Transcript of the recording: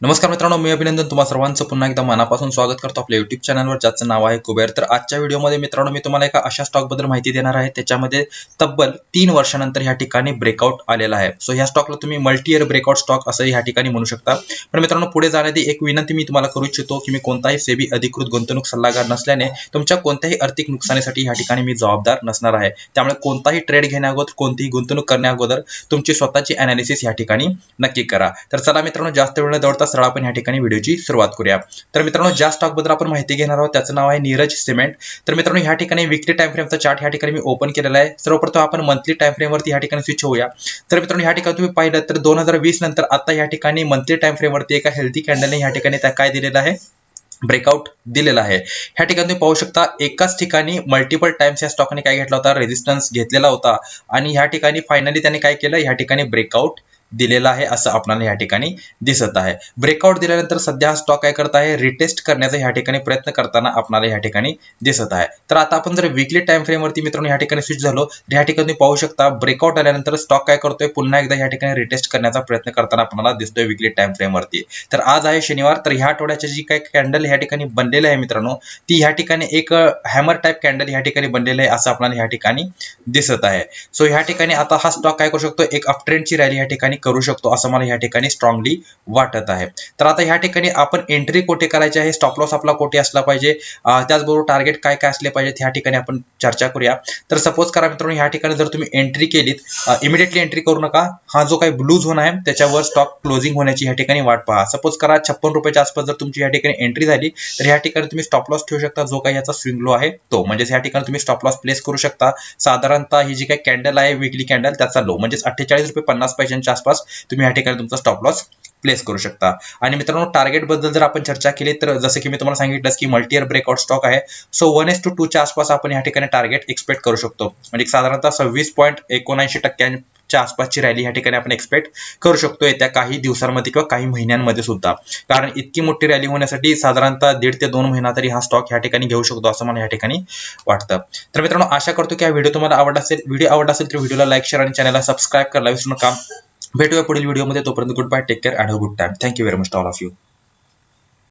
नमस्कार मित्रांनो मी अभिनंदन तुम्हा सर्वांचं. पुन्हा एकदा मनापासून स्वागत करतो आपल्या युट्यूब चॅनलवर ज्याचं नाव आहे कुबेर. तर आजच्या व्हिडिओमध्ये मित्रांनो मी तुम्हाला एका अशा स्टॉकबद्दल माहिती देणार आहे त्याच्यामध्ये तब्बल तीन वर्षानंतर ह्या ठिकाणी ब्रेकआउट आलेला आहे. सो ह्या स्टॉकला तुम्ही मल्टी इयर ब्रेकआउट स्टॉक असं ह्या ठिकाणी म्हणू शकता. पण मित्रांनो पुढे जाण्याआधी एक विनंती मी तुम्हाला करू इच्छितो की मी कोणताही सेबी अधिकृत गुंतवणूक सल्लागार नसल्याने तुमच्या कोणत्याही आर्थिक नुकसानीसाठी ह्या ठिकाणी मी जबाबदार नसणार आहे. त्यामुळे कोणताही ट्रेड घेण्याअगोदर कोणतीही गुंतवणूक करण्याअगोदर तुमची स्वतःची अनालिसिस ह्या ठिकाणी नक्की करा. तर चला मित्रांनो जास्त वेळ दौडता आता सरळ आपण या ठिकाणी व्हिडिओची सुरुवात करूया. तर मित्रांनो ज्या स्टॉकबद्दल आपण माहिती घेणार आहोत त्याचं नाव आहे नीरज सिमेंट. तर मित्रांनो ह्या ठिकाणी विकली टाइम फ्रेमचा चार्ट ह्या ठिकाणी मी ओपन केलेला आहे. सर्वप्रथम आपण मंथली टाइम फ्रेमवरती या ठिकाणी स्विच होऊया. तर मित्रांनो या ठिकाणी तुम्ही पाहिलं तर दोन हजार वीस नंतर आता ह्या ठिकाणी मंथली टाइम फ्रेमवरती एका हेल्थी कॅन्डलने या ठिकाणी त्या काय दिलेलं आहे? ब्रेकआउट दिलेला आहे. ह्या ठिकाणी तुम्ही पाहू शकता एकाच ठिकाणी मल्टिपल टाइम्स या स्टॉकने काय घेतला होता? रेजिस्टन्स घेतलेला होता. आणि ह्या ठिकाणी फायनली त्याने काय केलं? या ठिकाणी ब्रेकआउट दिलेला आहे असं आपल्याला या ठिकाणी दिसत आहे ब्रेकआउट दिल्यानंतर सध्या हा स्टॉक काय करत आहे रिटेस्ट करण्याचा ह्या ठिकाणी प्रयत्न करताना आपल्याला या ठिकाणी दिसत आहे तर आता आपण जर विकली टाइम फ्रेमवरती मित्रांनो ह्या ठिकाणी स्विच झालो तर या ठिकाणी पाहू शकता ब्रेकआउट आल्यानंतर स्टॉक काय करतोय पुन्हा एकदा या ठिकाणी रिटेस्ट करण्याचा प्रयत्न करताना आपल्याला दिसतोय विकली टाइम फ्रेमवरती तर आज आहे शनिवार तर ह्या आठवड्याची जी काही कॅन्डल ह्या ठिकाणी बनलेली आहे मित्रांनो ती ह्या ठिकाणी एक हॅमर टाईप कॅन्डल ह्या ठिकाणी बनलेली आहे असं आपल्याला ह्या ठिकाणी दिसत आहे सो ह्या ठिकाणी आता हा स्टॉक काय करू शकतो एक अपट्रेंडची रॅली या ठिकाणी करू शकतो असं मला या ठिकाणी स्ट्रॉंगली वाटत आहे. तर आता ह्या ठिकाणी आपण एंट्री कोठे करायची आहे? स्टॉप लॉस आपला कोठे असला पाहिजे? त्याचबरोबर टार्गेट काय काय असले पाहिजेत ह्या ठिकाणी आपण चर्चा करूया. तर सपोज करा मित्रांनो ह्या ठिकाणी जर तुम्ही एंट्री केलीत इमिडिएटली एंट्री करू नका. हा जो काही ब्लू झोन आहे त्याच्यावर स्टॉक क्लोजिंग होण्याची ह्या ठिकाणी वाट पहा. सपोज करा छप्पन रुपयाच्या आसपास जर तुमची या ठिकाणी एंट्री झाली तर ह्या ठिकाणी तुम्ही स्टॉप लॉस ठेवू शकता जो काही याचा स्विंग लो आहे तो. म्हणजेच ह्या ठिकाणी तुम्ही स्टॉप लॉस प्लेस करू शकता. साधारणतः ही जी काही कॅन्डल आहे विकली कॅन्डल त्याचा लो म्हणजेच अठ्ठेचाळीस रुपये पन्नास पैशांच्या आसपास तुम्ही ह्या ठिकाणी तुमचा स्टॉप लॉस प्लेस करू शकता. आणि मित्रांनो टार्गेटबद्दल जर आपण चर्चा केली तर जसं की मी तुम्हाला सांगितलं की मल्टी इयर ब्रेकआउट स्टॉक आहे सो वन एस टू टूच्या आसपास आपण या ठिकाणी टार्गेट एक्सपेक्ट करू शकतो. म्हणजे साधारणतः सव्वीस पॉईंट एकोणऐंशी टक्क्यांच्या आसपासची रॅली या ठिकाणी आपण एक्सपेक्ट करू शकतो येत्या काही दिवसांमध्ये किंवा काही महिन्यांमध्ये सुद्धा. कारण इतकी मोठी रॅली होण्यासाठी साधारणतः दीड ते दोन महिना तरी हा स्टॉक या ठिकाणी घेऊ शकतो असं मला या ठिकाणी वाटतं. तर मित्रांनो आशा करतो की हा व्हिडिओ तुम्हाला आवडला असेल. व्हिडिओ आवडला असेल तर व्हिडिओला लाईक शेअर आणि चॅनलला सबस्क्राईब करायला विसरू नका भेटूया पुढील व्हिडिओमध्ये. तोपर्यंत good bye take care and good time thank you very much all of you